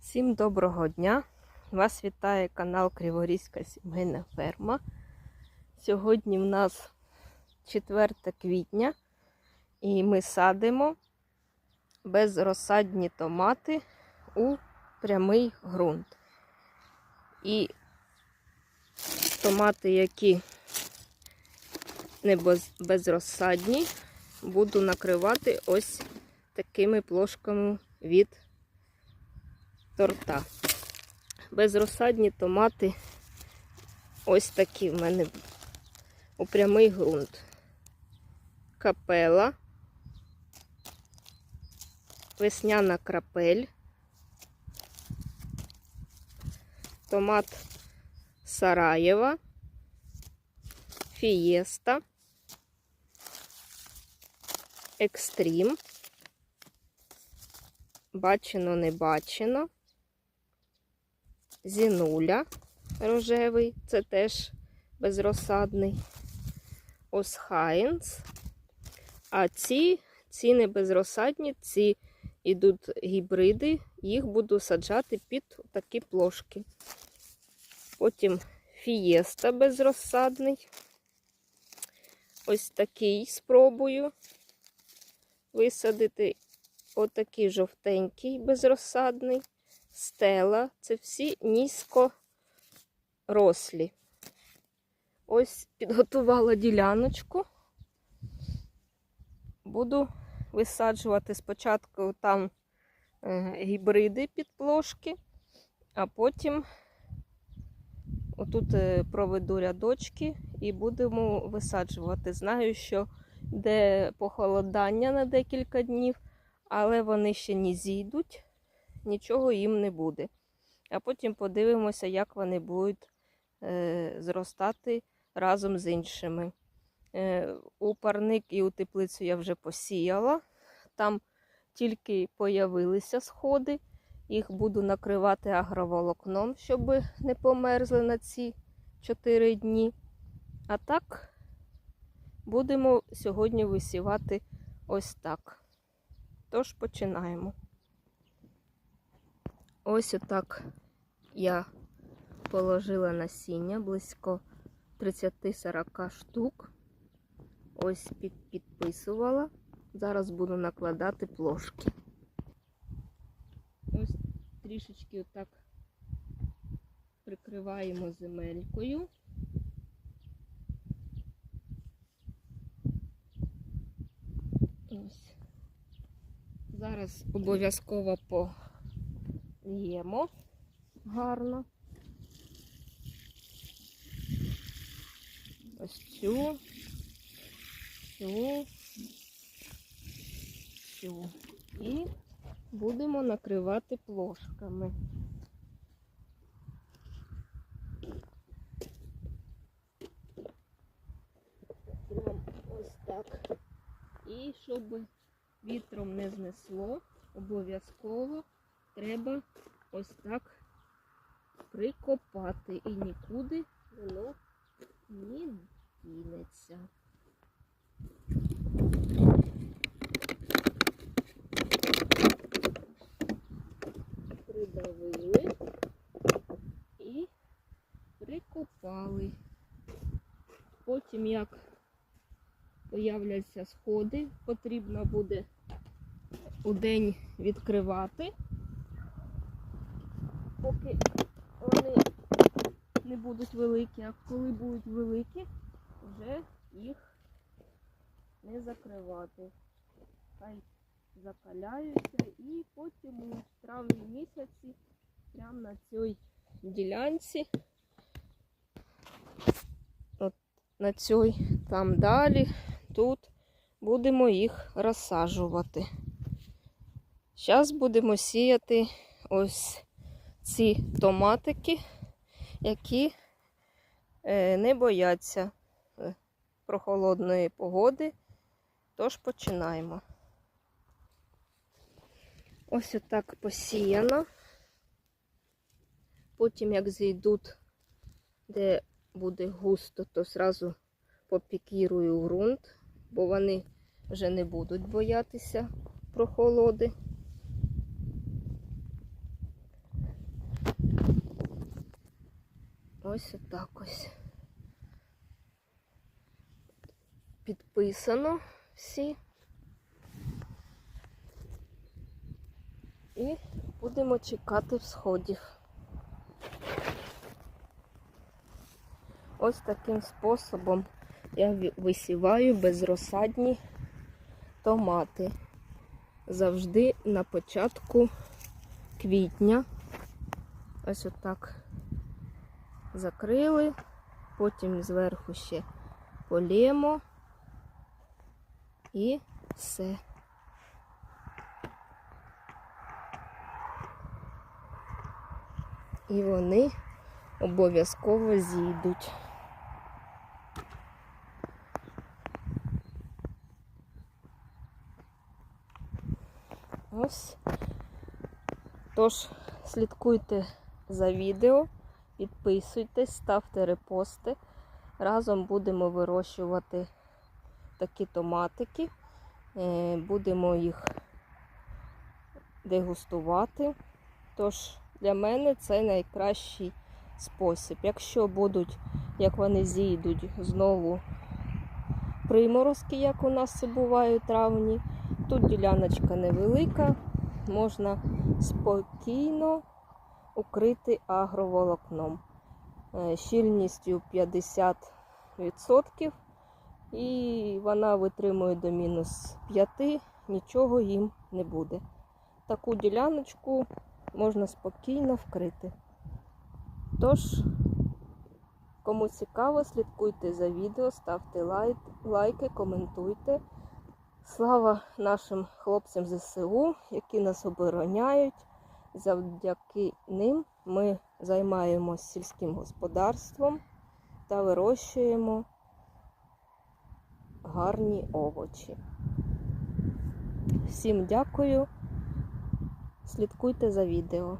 Всім доброго дня! Вас вітає канал Криворізька сімейна ферма. Сьогодні в нас 4 квітня і ми садимо безрозсадні томати у прямий ґрунт. І томати, які не безрозсадні, буду накривати ось такими плошками від торта. Безрозсадні томати ось такі в мене у прямий ґрунт. Капела, весняна крапель, томат Сараєва, фієста, екстрім, бачено не бачено. Зінуля рожевий, це теж безрозсадний. Осхайнс. А ці, ці не безрозсадні, ці йдуть гібриди, їх буду саджати під такі плошки. Потім фієста безрозсадний. Ось такий спробую висадити. Отакий жовтенький безрозсадний стела. Це всі низькорослі. Ось підготувала діляночку. Буду висаджувати спочатку там е, гібриди під плошки, а потім отут е, проведу рядочки і будемо висаджувати. Знаю, що йде похолодання на декілька днів, але вони ще не зійдуть нічого їм не буде. А потім подивимося, як вони будуть е, зростати разом з іншими. Е, у парник і у теплицю я вже посіяла. Там тільки появилися сходи. Їх буду накривати агроволокном, щоб не померзли на ці 4 дні. А так будемо сьогодні висівати ось так. Тож починаємо. Ось отак я положила насіння близько 30-40 штук. Ось під, підписувала. Зараз буду накладати плошки. Ось трішечки отак прикриваємо земелькою. Ось. Зараз обов'язково по Л'ємо гарно. Ось цю, цю, цю. І будемо накривати плошками. Ось так. І щоб вітром не знесло, обов'язково треба ось так прикопати і нікуди воно не дінеться. Придавили і прикопали. Потім, як появляться сходи, потрібно буде у день відкривати поки вони не будуть великі, а коли будуть великі, вже їх не закривати. Хай закаляються і потім у травні місяці прямо на цій ділянці, от на цій там далі, тут будемо їх розсаджувати. Зараз будемо сіяти ось ці томатики, які е, не бояться е, прохолодної погоди. Тож починаємо. Ось отак посіяно. Потім, як зійдуть, де буде густо, то зразу попікірую ґрунт, бо вони вже не будуть боятися прохолоди. Ось отак ось. Підписано всі. І будемо чекати всходів. Ось таким способом я висіваю безрозсадні томати. Завжди на початку квітня. Ось отак закрили, потім зверху ще полємо і все. І вони обов'язково зійдуть. Ось. Тож, слідкуйте за відео, підписуйтесь, ставте репости. Разом будемо вирощувати такі томатики. Е, Будемо їх дегустувати. Тож, для мене це найкращий спосіб. Якщо будуть, як вони зійдуть, знову приморозки, як у нас у травні, тут діляночка невелика, можна спокійно укрити агроволокном Е, щільністю 50%, і вона витримує до мінус 5, нічого їм не буде. Таку діляночку можна спокійно вкрити. Тож, кому цікаво, слідкуйте за відео, ставте лайк, лайки, коментуйте. Слава нашим хлопцям ЗСУ, які нас обороняють. Завдяки ним ми займаємося сільським господарством та вирощуємо гарні овочі. Всім дякую. Слідкуйте за відео.